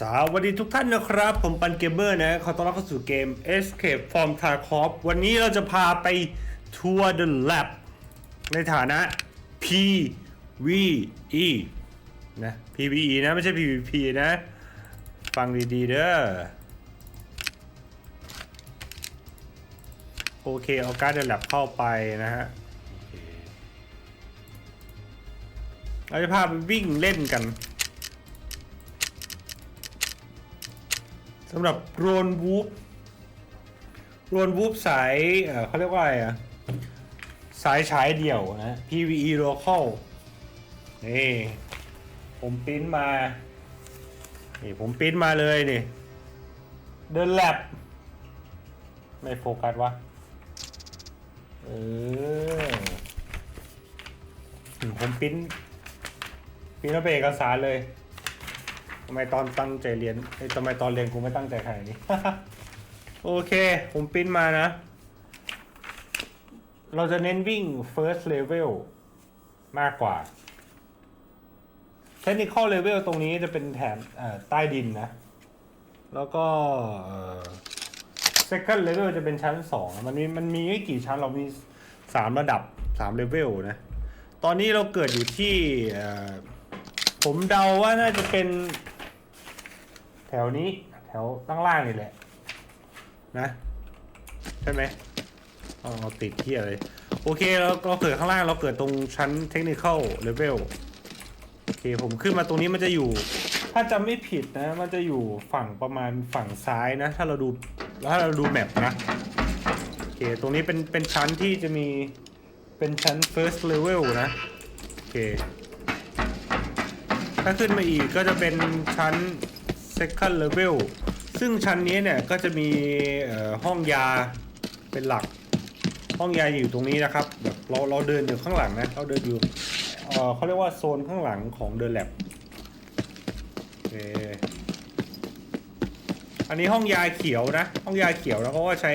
สวัสดีทุกท่านนะครับ ผมปันเกมเมอร์นะ ขอต้อนรับเข้าสู่เกม Escape from Tarkov วันนี้เราจะพาไปทัวร์ The Lab ในฐานะ PVE นะ PVE นะ ไม่ใช่ PVP นะ ฟังดีๆเด้อ โอเค เอาการ์ด The Lab เข้าไปนะฮะเราจะพาไปวิ่งเล่นกัน สำหรับโรนวูฟโรนวูฟสายเขาเรียกว่าอะไรอะสายฉายเดี่ยวนะ PVE local นี่ผมปริ้นมา นี่ผมปริ้นมาเลยนี่ เดินแลบไม่โฟกัสวะ เออผมปริ้นปริ้นมาเป็นเอกสารเลย ทำไมตอนตั้งใจเรียนเอ้ยทำไมตอนเรียนกูไม่ตั้งใจขนาดนี้ โอเค ผมปริ้นมานะ เราจะเน้นวิ่ง first level มากกว่า technical level ตรงนี้จะเป็นแถบเอ่อใต้ดินนะ แล้วก็ second level จะเป็นชั้น2มันมีมันมีไม่กี่ชั้นเรามี3ระดับ3 level นะ ตอนนี้เราเกิดอยู่ที่ผมเดาว่าน่าจะเป็น แถวนี้ แถวข้งล่างนี่แหละ นะใช่ไหมเอาติดที่อะไร โอเคเราเราเกิดข้างล่างเราเกิดตรงชั้นเทคนิค l level โอเคผมขึ้นมาตรงนี้มันจะอยู่ ถ้าจำไม่ผิดนะ มันจะอยู่ฝั่งประมาณฝั่งซ้ายนะ ถ้าเราดูถ้าเราดูแมปนะโอเคตรงนี้เป็นเป็นชั้นที่จะมีเป็นชั้น first level นะโอเคถ้าขึ้นมาอีกก็จะเป็นชั้น second level ซึ่งชั้นนี้เนี่ยก็จะมีห้องยาเป็นหลัก ห้องยาอยู่ตรงนี้นะครับแบบเราเราเดินอยู่ข้างหลังนะเราเดินอยู่เออเขาเรียกว่าโซนข้างหลังของเดินแลบโอเคอันนี้ห้องยาเขียวนะ ห้องยาเขียวแล้วเขาก็ใช้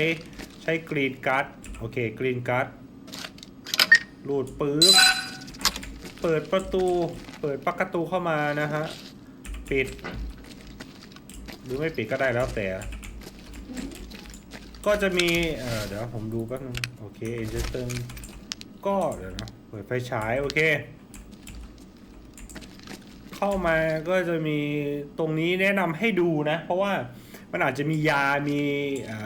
ใช้กรีนการ์ดโอเคกรีนการ์ดรูดปื๊บเปิดประตู เปิดประตูเข้ามานะฮะ ปิด หรือไม่ปิดก็ได้แล้วแต่ ก็จะมีเออเดี๋ยวผมดูแป๊บนึงโอเคเอ็นเจเตอร์ก็เดี๋ยวนะเปิดไฟฉายโอเค เข้ามาก็จะมีตรงนี้แนะนำให้ดูนะ เพราะว่ามันอาจจะมียา มี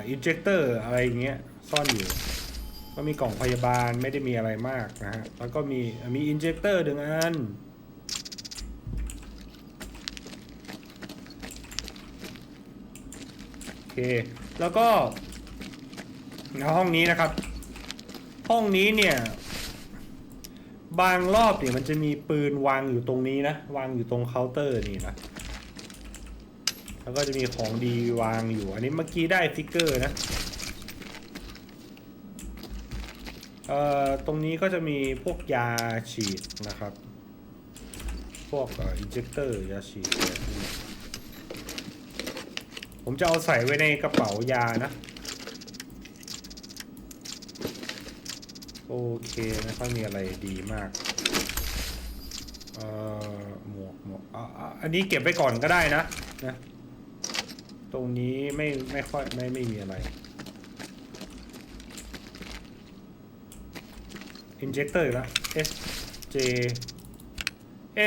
อินเจคเตอร์อะไรอย่างเงี้ยซ่อนอยู่ก็มีกล่องพยาบาลไม่ได้มีอะไรมากนะฮะ แล้วก็มีมีอินเจคเตอร์หนึ่งอัน โอ เค แล้วก็ในห้องนี้นะครับ ห้องนี้เนี่ย บางรอบเนี่ยมันจะมีปืนวางอยู่ตรงนี้นะ วางอยู่ตรงเคาน์เตอร์นี่นะ แล้วก็จะมีของดีวางอยู่ อันนี้เมื่อกี้ได้ฟิกเกอร์นะเอ่อตรงนี้ก็จะมีพวกยาฉีดนะครับ พวกอินเจคเตอร์ยาฉีดอะ ผมจะเอาใส่ไว้ในกระเป๋ายานะ โอเคไม่ค่อยมีอะไรดีมากเอ่อหมวกหมวกอะอันนี้เก็บไว้ก่อนก็ได้นะนะ ตรงนี้ไม่ไม่ค่อยไม่ไม่มีอะไรอินเจคเตอร์แล้ว SJ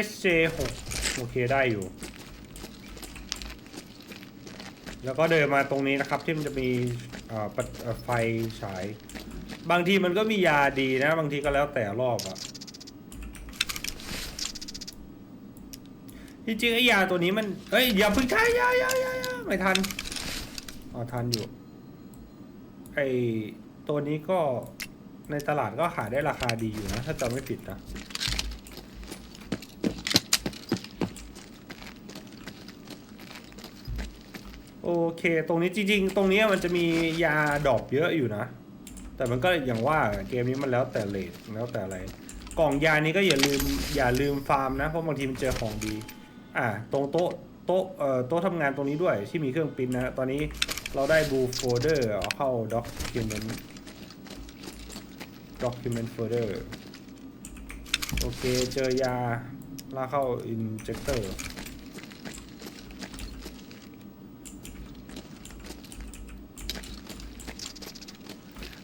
SJ 6โอเคได้อยู่ แล้วก็เดินมาตรงนี้นะครับที่มันจะมีไฟฉาย บางทีมันก็มียาดีนะ บางทีก็แล้วแต่รอบอะจริงๆไอ้ยาตัวนี้มันเอ้ยอย่าพึ่งใช้ยายายายาไม่ทันอ๋อทันอยู่ไอ้ตัวนี้ก็ในตลาดก็ขายได้ราคาดีอยู่นะ ถ้าจำไม่ผิดนะ โอเค ตรงนี้จริงๆ ตรงนี้มันจะมียาดอกเยอะอยู่นะ แต่มันก็อย่างว่าเกมนี้มันแล้วแต่เลทแล้วแต่อะไร กล่องยานี้ก็อย่าลืมอย่าลืมฟาร์มนะ เพราะบางทีมันเจอของดี อ่าตรงโต๊ะโต๊ะเอ่อโต๊ะทำงานตรงนี้ด้วยที่มีเครื่องปิ้นนะ ตอนนี้เราได้บูโฟลเดอร์เอาเข้า document document folder โอเค เจอยาลากเข้า injector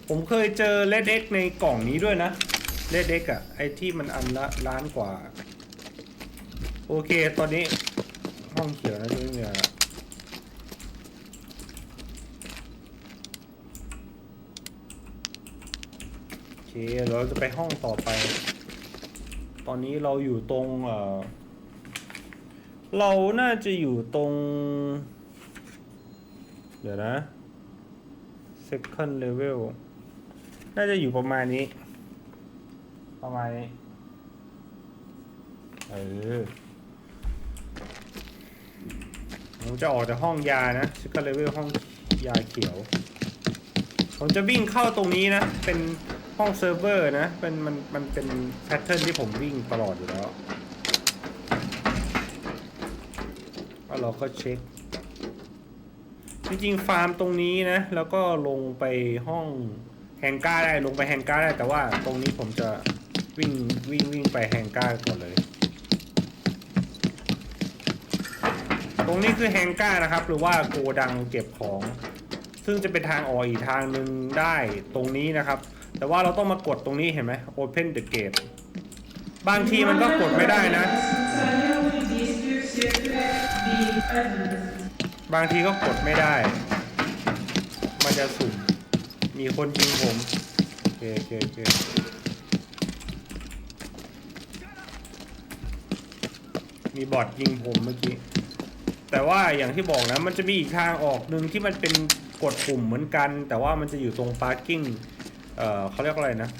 ผมเคยเจอเลดเอ็กในกล่องนี้ด้วยนะเลดเอ็กอะไอที่มันอันละล้านกว่า โอเคตอนนี้ห้องเขียวนะที่ไม่มีอะไรละโอเคเราจะไปห้องต่อไป ตอนนี้เราอยู่ตรงเออเราน่าจะอยู่ตรง เดี๋ยวนะ second level น่าจะอยู่ประมาณนี้ ประมาณนี้ เออผมจะออกจากห้องยานะ second level ห้องยาเขียว ผมจะวิ่งเข้าตรงนี้นะ เป็นห้องเซิร์ฟเวอร์นะ เป็นมันมันเป็นแพทเทิร์นที่ผมวิ่งตลอดอยู่แล้วแล้วเราก็เช็ค จริงๆ ฟาร์มตรงนี้นะ แล้วก็ลงไปห้อง แฮงก้าได้ลงไปแฮงก้าได้แต่ว่าตรงนี้ผมจะวิ่งวิ่งวิ่งไปแฮงก้าก่อนเลย ตรงนี้คือแฮงก้านะครับ หรือว่าโกดังเก็บของ ซึ่งจะเป็นทางออกอีกทางหนึ่งได้ตรงนี้นะครับ แต่ว่าเราต้องมากดตรงนี้เห็นไหม Open the gate บางทีมันก็กดไม่ได้นะ บางทีก็กดไม่ได้ มันจะสุ่ม มีคนยิงผมโอเคโอเคโอเคมีบอทยิงผมเมื่อกี้ แต่ว่าอย่างที่บอกนะ มันจะมีอีกทางออกหนึ่งที่มันเป็นกดปุ่มเหมือนกัน แต่ว่ามันจะอยู่ตรง parking เอ่อเขาเรียกอะไรนะ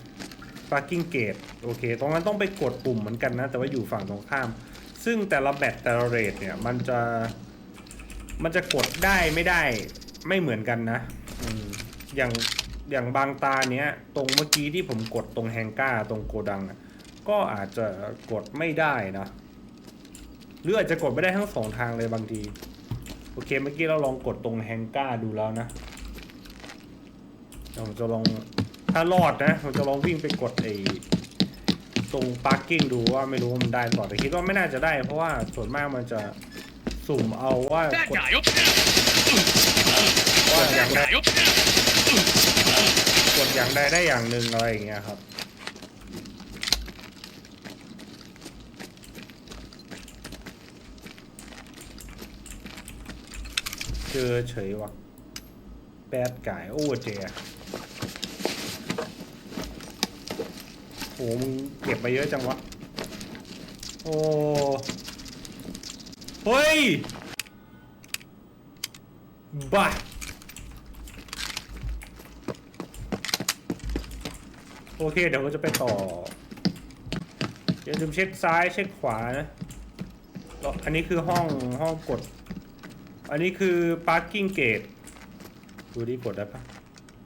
parking gate โอเค ตรงนั้นต้องไปกดปุ่มเหมือนกันนะ แต่ว่าอยู่ฝั่งตรงข้าม ซึ่งแต่ละแบตแต่ละเรทเนี่ย มันจะ มันจะกดได้ไม่ได้ไม่เหมือนกันนะ อย่าง อย่างบางตาเนี้ย ตรงเมื่อกี้ที่ผมกดตรงแฮงก้าตรงโกดังก็อาจจะกดไม่ได้นะหรืออาจจะกดไม่ได้ทั้งสองทางเลยบางที โอเคเมื่อกี้เราลองกดตรงแฮงก้าดูแล้วนะเราจะลองถ้ารอดนะเราจะลองวิ่งไปกดไอ้ตรงปาร์กิ้งดูว่าไม่รู้ว่ามันได้ต่อแต่คิดว่าไม่น่าจะได้ เพราะว่าส่วนมากมันจะสุ่มเอาว่ากดว่าอย่างไร กดอย่างใดได้อย่างหนึ่งอะไรอย่างเงี้ยครับ เจอเฉยวะแปดไก่โอ้เจโหมึงเก็บไปเยอะจังวะ โอ้เฮ้ยบ้า โอเค เดี๋ยวเราจะไปต่ออย่าลืมเช็คซ้ายเช็คขวานะแล้วอันนี้คือห้องห้องกด อันนี้คือ parking gate ดูดิกดได้ปะ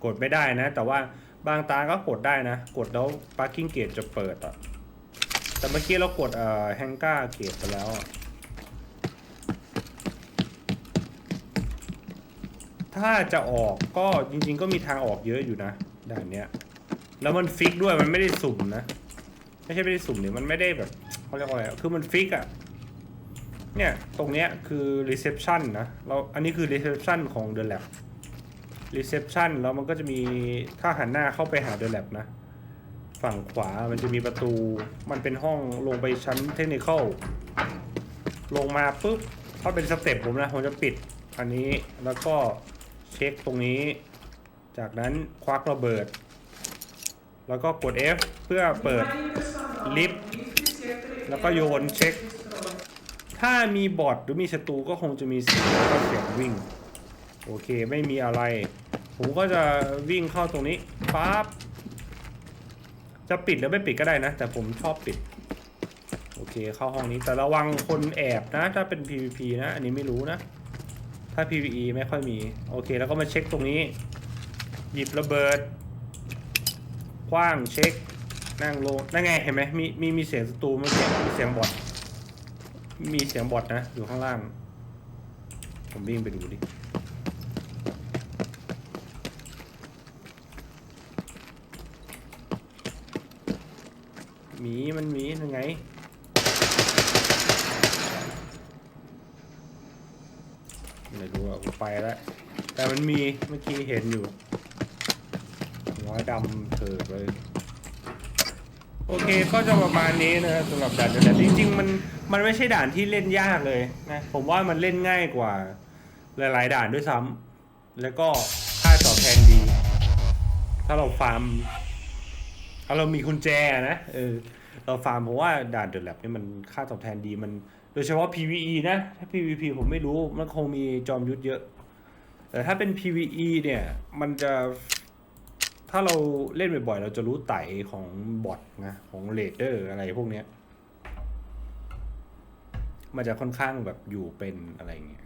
กดไม่ได้นะ แต่ว่าบางตาก็กดได้นะ กดแล้ว parking gate จะเปิดอะ แต่เมื่อกี้เรากดเอ่อ hangar gate ไปแล้ว ถ้าจะออกก็จริงๆก็มีทางออกเยอะอยู่นะด่านเนี้ย แล้วมันฟิกด้วยมันไม่ได้สุ่มนะ ไม่ใช่ไม่ได้สุ่มเนี่ยมันไม่ได้แบบเขาเรียกว่าอะไรคือมันฟิกอะเนี่ยตรงเนี้ยคือ reception นะเราอันนี้คือ reception ของ The Lab reception แล้วมันก็จะมีถ้าหันหน้าเข้าไปหา The Lab นะ ฝั่งขวามันจะมีประตูมันเป็นห้องลงไปชั้นเทคนิคอลลงมาปุ๊บถ้าเป็นสเต็ปผมนะผมจะปิดอันนี้แล้วก็เช็คตรงนี้ จากนั้นควักระเบิด แล้วก็กด F เพื่อเปิดลิฟต์แล้วก็โยนเช็ค ถ้ามีบอทหรือมีศัตรูก็คงจะมีเสียงแล้วก็เสียงวิ่ง โอเคไม่มีอะไร ผมก็จะวิ่งเข้าตรงนี้ปั๊บจะปิดหรือไม่ปิดก็ได้นะ แต่ผมชอบปิด โอเคเข้าห้องนี้แต่ระวังคนแอบนะ ถ้าเป็น PVP นะ อันนี้ไม่รู้นะ ถ้า PVE ไม่ค่อยมี โอเค แล้วก็มาเช็คตรงนี้ หยิบระเบิด คว้างเช็ค นั่งลงนั่นไงเห็นไหมมีมีมีเสียงศัตรูเมื่อกี้มีเสียงบอทมีเสียงบอทนะ อยู่ข้างล่าง ผมวิ่งไปดูดิหมีมันหมียังไง ไม่รู้อะกูไปแล้ว แต่มันมีเมื่อกี้เห็นอยู่ ยังไงหัวดำเถิดเลย โอเคก็จะประมาณนี้นะครับสำหรับด่านแต่จริง ๆ มันมันไม่ใช่ด่านที่เล่นยากเลยนะผมว่ามันเล่นง่ายกว่า หลาย ๆ ด่านด้วยซ้ำแล้วก็ค่าตอบแทนดี ถ้าเราฟาร์มถ้าเรามีกุญแจนะเออเราฟาร์มเพราะว่าด่านเดอะแลบนี่มันค่าตอบแทนดีมัน โดยเฉพาะ PVE นะ ถ้า PVP ผมไม่รู้มันคงมีจอมยุทธเยอะ แต่ถ้าเป็น PVE เนี่ย มันจะ ถ้าเราเล่นบ่อยๆ เราจะรู้ไต่ของบอทนะ ของเลดเดอร์อะไรพวกเนี้ย มันจะค่อนข้างแบบอยู่เป็นอะไรเงี้ย